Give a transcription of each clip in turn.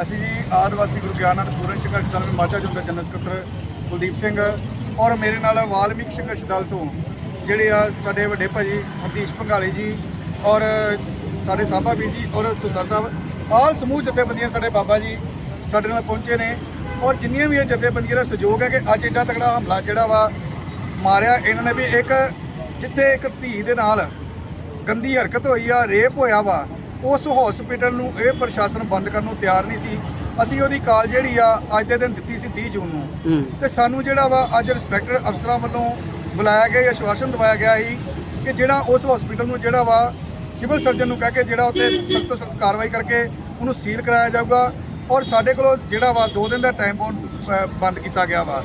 ਅਸੀਂ ਜੀ ਆਦਿਵਾਸੀ ਗੁਰੂ ਗਿਆਨੰਦ ਪੂਰਨ ਸੰਘਰਸ਼ ਦਲ ਮਾਝਾ ਜੁਗ ਜਨਰਲ ਸਕੱਤਰ ਕੁਲਦੀਪ ਸਿੰਘ ਔਰ ਮੇਰੇ ਨਾਲ ਵਾਲਮੀਕ ਸੰਘਰਸ਼ ਦਲ ਤੋਂ ਜਿਹੜੇ ਆ ਸਾਡੇ ਵੱਡੇ ਭਾਜੀ ਹਰਦੀਸ਼ ਭੰਗਾਲੀ ਜੀ ਔਰ ਸਾਡੇ ਸਾਬਾ ਵੀਰ ਜੀ ਔਰ ਸੁੰਦਰ ਸਾਹਿਬ ਆਲ ਸਮੂਹ ਜਥੇਬੰਦੀਆਂ ਸਾਡੇ ਬਾਬਾ ਜੀ ਸਾਡੇ ਨਾਲ ਪਹੁੰਚੇ ਨੇ ਔਰ ਜਿੰਨੀਆਂ ਵੀ ਇਹ ਜਥੇਬੰਦੀਆਂ ਦਾ ਸਹਿਯੋਗ ਹੈ ਕਿ ਅੱਜ ਏਡਾ ਤਕੜਾ ਹਮਲਾ ਜਿਹੜਾ ਵਾ ਮਾਰਿਆ ਇਹਨਾਂ ਨੇ ਵੀ ਇੱਕ ਜਿੱਥੇ ਇੱਕ ਧੀ ਦੇ ਨਾਲ ਗੰਦੀ ਹਰਕਤ ਹੋਈ ਆ ਰੇਪ ਹੋਇਆ ਵਾ ਉਸ ਹਸਪੀਟਲ ਨੂੰ ਇਹ ਪ੍ਰਸ਼ਾਸਨ ਬੰਦ ਕਰਨ ਨੂੰ ਤਿਆਰ ਨਹੀਂ ਸੀ। ਅਸੀਂ ਉਹਦੀ ਕਾਲ ਜਿਹੜੀ ਆ ਅੱਜ ਦੇ ਦਿਨ ਦਿੱਤੀ ਸੀ 30 ਜੂਨ ਨੂੰ। ਤੇ ਸਾਨੂੰ ਜਿਹੜਾ ਵਾ ਅੱਜ ਰਿਸਪੈਕਟਡ ਅਫਸਰਾਂ ਵੱਲੋਂ ਬੁਲਾਇਆ ਗਿਆ ਜਾਂ ਆਸ਼ਵਾਸਨ ਦਵਾਇਆ ਗਿਆ ਸੀ ਕਿ ਜਿਹੜਾ ਉਸ ਹਸਪੀਟਲ ਨੂੰ ਜਿਹੜਾ ਵਾ ਸਿਵਲ ਸਰਜਨ ਨੂੰ ਕਹਿ ਕੇ ਜਿਹੜਾ ਉੱਤੇ ਸਖਤ ਤੋਂ ਸਖਤ ਕਾਰਵਾਈ ਕਰਕੇ ਉਹਨੂੰ ਸੀਲ ਕਰਾਇਆ ਜਾਊਗਾ। ਔਰ ਸਾਡੇ ਕੋਲੋਂ ਜਿਹੜਾ ਵਾ 2 ਦਿਨ ਦਾ ਟਾਈਮ ਬੰਦ ਕੀਤਾ ਗਿਆ ਵਾ।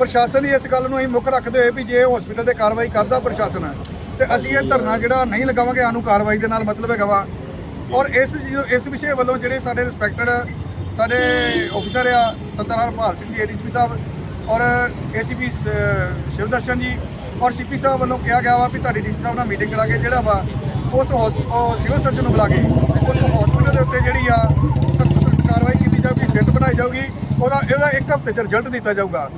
ਪ੍ਰਸ਼ਾਸਨ ਹੀ ਇਸ ਗੱਲ ਨੂੰ ਅਸੀਂ ਮੁੱਖ ਰੱਖਦੇ ਹੋਏ ਵੀ ਜੇ ਹਸਪੀਟਲ ਤੇ ਕਾਰਵਾਈ ਕਰਦਾ ਪ੍ਰਸ਼ਾਸਨ, ਤੇ ਅਸੀਂ ਇਹ ਧਰਨਾ ਜਿਹੜਾ ਨਹੀਂ ਲਗਾਵਾਂਗੇ, ਸਾਨੂੰ ਕਾਰਵਾਈ ਦੇ ਨਾਲ ਮਤਲਬ ਹੈਗਾ ਵਾ। ਔਰ ਇਸ ਇਸ ਵਿਸ਼ੇ ਵੱਲੋਂ ਜਿਹੜੇ ਸਾਡੇ ਰਿਸਪੈਕਟਡ ਸਾਡੇ ਆਫੀਸਰ ਆ, ਸਰਦਾਰ ਹਰਪਾਲ ਸਿੰਘ ਜੀ ਏਡੀਸੀਪੀ ਸਾਹਿਬ ਔਰ ਏਸੀਪੀ ਸ਼ਿਵਦਰਸ਼ਨ ਜੀ ਔਰ ਸੀਪੀ ਸਾਹਿਬ ਵੱਲੋਂ ਕਿਹਾ ਗਿਆ ਵਾ ਵੀ ਤੁਹਾਡੀ ਡੀਸੀ ਸਾਹਿਬ ਨਾਲ ਮੀਟਿੰਗ ਕਰਾ ਕੇ ਜਿਹੜਾ ਵਾ, ਉਸ ਹੌਸ- ਸਿਵਲ ਸਰਜਨ ਨੂੰ ਬੁਲਾ ਕੇ, ਉਸ ਹਸਪੀਟਲ ਦੇ ਉੱਤੇ ਜਿਹੜੀ ਆ, ਕਾਰਵਾਈ ਕੀਤੀ ਜਾਊਗੀ, ਸਿੱਟ ਬਣਾਈ ਜਾਊਗੀ। ਉਹਦਾ ਇਹਦਾ ਇੱਕ ਹਫ਼ਤੇ ਚ ਰਿਜ਼ਲਟ ਦਿੱਤਾ ਜਾਊਗਾ।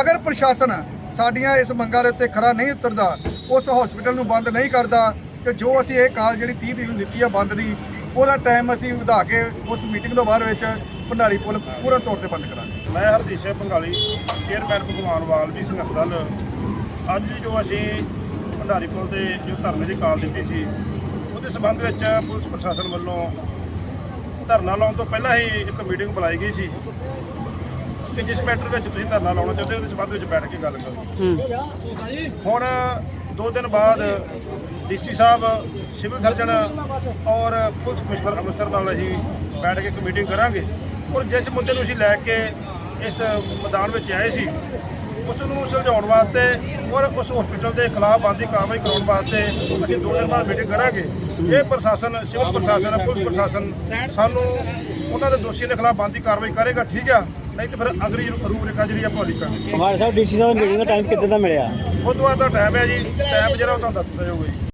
ਅਗਰ ਪ੍ਰਸ਼ਾਸਨ ਸਾਡੀਆਂ ਇਸ ਮੰਗਾਂ ਦੇ ਉੱਤੇ ਖਰਾ ਨਹੀਂ ਉਤਰਦਾ, ਉਸ ਹਸਪੀਟਲ ਨੂੰ ਬੰਦ ਨਹੀਂ ਕਰਦਾ, ਤੇ ਜੋ ਅਸੀਂ ਇਹ ਕਾਲ ਜਿਹੜੀ 30 ਤਰੀਕ ਨੂੰ ਦਿੱਤੀ ਆ ਬੰਦ ਦੀ, ਉਹਦਾ ਟਾਈਮ ਅਸੀਂ ਵਧਾ ਕੇ ਉਸ ਮੀਟਿੰਗ ਤੋਂ ਬਾਅਦ ਵਿੱਚ ਭੰਡਾਰੀ ਪੁਲ ਪੂਰਨ ਤੌਰ ਤੇ ਬੰਦ ਕਰਾਂਗੇ। ਮੈਂ ਹਰਜੀਤ ਸਿੰਘ ਭੰਗਾਲੀ ਚੇਅਰਮੈਨ ਭਗਵਾਨਵਾਲ ਵੀ ਸੰਘਰਸ਼ ਦਲ ਅੱਜ ਜੋ ਅਸੀਂ ਭੰਡਾਰੀ ਪੁਲ ਤੇ ਜੋ ਧਰਨੇ ਦੀ ਕਾਲ ਦਿੱਤੀ ਸੀ, ਉਹਦੇ ਸਬੰਧ ਵਿੱਚ ਪੁਲਿਸ ਪ੍ਰਸ਼ਾਸਨ ਵੱਲੋਂ ਧਰਨਾ ਲਾਉਣ ਤੋਂ ਪਹਿਲਾਂ ਹੀ ਇੱਕ ਮੀਟਿੰਗ ਬੁਲਾਈ ਗਈ ਸੀ। ਕਿ ਜਿਸ ਮੈਟਰ ਵਿੱਚ ਤੁਸੀਂ ਧਰਨਾ ਲਾਉਣਾ ਚਾਹੁੰਦੇ ਹੋ ਉਹਦੇ ਸਬੰਧ ਵਿੱਚ ਬੈਠ ਕੇ ਗੱਲ ਕਰੋ। ਹੁਣ ਦੋ ਦਿਨ ਬਾਅਦ ਡੀਸੀ ਸਾਹਿਬ ਸਿਵਲ ਸਰਜਨ ਔਰ ਪੁਲਿਸ ਕਮਿਸ਼ਨਰ ਅੰਮ੍ਰਿਤਸਰ ਨਾਲ ਅਸੀਂ ਬੈਠ ਕੇ ਇੱਕ ਮੀਟਿੰਗ ਕਰਾਂਗੇ। ਔਰ ਜਿਸ ਮੁੱਦੇ ਨੂੰ ਅਸੀਂ ਲੈ ਕੇ ਇਸ ਮੈਦਾਨ ਵਿੱਚ ਆਏ ਸੀ ਉਸ ਨੂੰ ਸੁਲਝਾਉਣ ਵਾਸਤੇ ਔਰ ਉਸ ਹਸਪੀਟਲ ਦੇ ਖਿਲਾਫ ਬੰਦੀ ਕਾਰਵਾਈ ਕਰਾਉਣ ਵਾਸਤੇ ਅਸੀਂ ਦੋ ਦਿਨ ਬਾਅਦ ਮੀਟਿੰਗ ਕਰਾਂਗੇ। ਇਹ ਪ੍ਰਸ਼ਾਸਨ ਸਿਵਲ ਪ੍ਰਸ਼ਾਸਨ ਪੁਲਿਸ ਪ੍ਰਸ਼ਾਸਨ ਸਾਨੂੰ ਉਹਨਾਂ ਦੇ ਦੋਸ਼ੀਆਂ ਦੇ ਖਿਲਾਫ ਬੰਦੀ ਕਾਰਵਾਈ ਕਰੇਗਾ ਠੀਕ ਆ? ਨਹੀਂ ਤੇ ਫਿਰ ਅਗਲੀ ਰੂਪਰੇਖਾ ਜਿਹੜੀ ਆਪਾਂ ਲਿਖਾਂਗੇ ਹਮਾਰੇ ਸਾਹਿਬ ਡੀਸੀ ਸਾਹਿਬ ਮੀਟਿੰਗ ਦਾ ਟਾਈਮ ਕਿੱਦਾਂ ਦਾ ਮਿਲਿਆ? ਬੁੱਧਵਾਰ ਦਾ ਟਾਈਮ ਹੈ ਜੀ। ਟਾਈਮ ਜਿਹੜਾ ਉਹ ਤੁਹਾਨੂੰ ਦੱਸ ਦਿੱਤਾ ਜਾਊਗਾ ਜੀ।